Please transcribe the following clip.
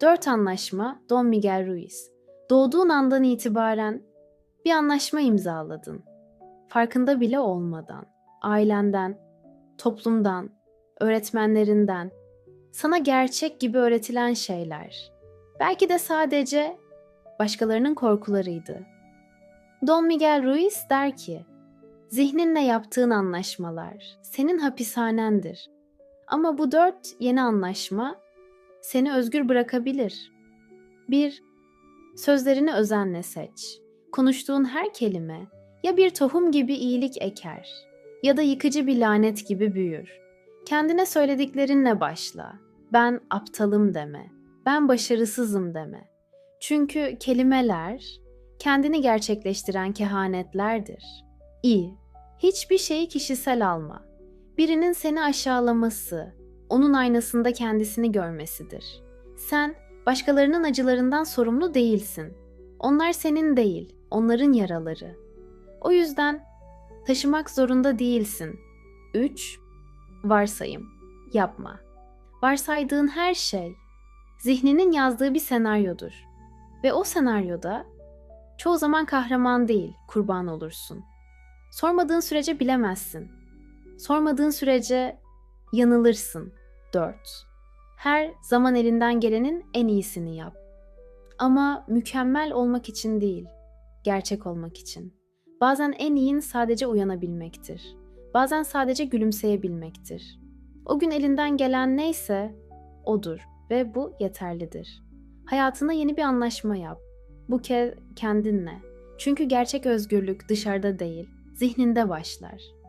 Dört anlaşma Don Miguel Ruiz. Doğduğun andan itibaren bir anlaşma imzaladın. Farkında bile olmadan, ailenden, toplumdan, öğretmenlerinden, sana gerçek gibi öğretilen şeyler. Belki de sadece başkalarının korkularıydı. Don Miguel Ruiz der ki, zihninle yaptığın anlaşmalar senin hapishanendir. Ama bu dört yeni anlaşma seni özgür bırakabilir. 1. Sözlerini özenle seç. Konuştuğun her kelime ya bir tohum gibi iyilik eker ya da yıkıcı bir lanet gibi büyür. Kendine söylediklerinle başla. Ben aptalım deme. Ben başarısızım deme. Çünkü kelimeler kendini gerçekleştiren kehanetlerdir. İ. Hiçbir şeyi kişisel alma. Birinin seni aşağılaması, onun aynasında kendisini görmesidir. Sen başkalarının acılarından sorumlu değilsin. Onlar senin değil, onların yaraları. O yüzden taşımak zorunda değilsin. 3. Varsayım. Yapma. Varsaydığın her şey zihninin yazdığı bir senaryodur. Ve o senaryoda çoğu zaman kahraman değil, kurban olursun. Sormadığın sürece bilemezsin. Sormadığın sürece yanılırsın. 4. Her zaman elinden gelenin en iyisini yap. Ama mükemmel olmak için değil, gerçek olmak için. Bazen en iyin sadece uyanabilmektir. Bazen sadece gülümseyebilmektir. O gün elinden gelen neyse odur ve bu yeterlidir. Hayatına yeni bir anlaşma yap. Bu kez kendinle. Çünkü gerçek özgürlük dışarıda değil, zihninde başlar.